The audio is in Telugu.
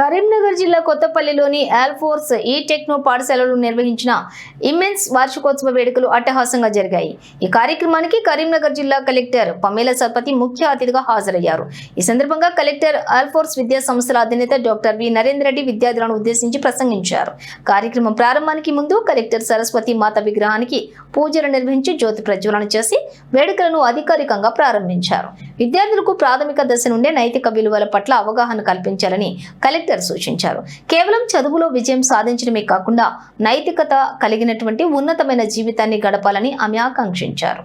కరీంనగర్ జిల్లా కొత్తపల్లిలోని ఆల్ఫోర్స్ ఈ టెక్నో పాఠశాలలో నిర్వహించిన ఇమ్మెన్స్ వార్షికోత్సవ వేడుకలు అట్టహాసంగా జరిగాయి. ఈ కార్యక్రమానికి కరీంనగర్ జిల్లా కలెక్టర్ పమేల సత్పతి ముఖ్య అతిథిగా హాజరయ్యారు. ఈ సందర్భంగా కలెక్టర్ ఆల్ఫోర్స్ విద్యా సంస్థల అధినేత డాక్టర్ వి. నరేందర్ రెడ్డి విద్యార్థులను ఉద్దేశించి ప్రసంగించారు. కార్యక్రమం ప్రారంభానికి ముందు కలెక్టర్ సరస్వతి మాత విగ్రహానికి పూజలు నిర్వహించి జ్యోతి ప్రజ్వలన చేసి వేడుకలను అధికారికంగా ప్రారంభించారు. విద్యార్థులకు ప్రాథమిక దశ నుండే నైతిక విలువల పట్ల అవగాహన కల్పించాలని కలెక్టర్ సూచించారు. కేవలం చదువులో విజయం సాధించడమే కాకుండా నైతికత కలిగినటువంటి ఉన్నతమైన జీవితాన్ని గడపాలని ఆమె ఆకాంక్షించారు.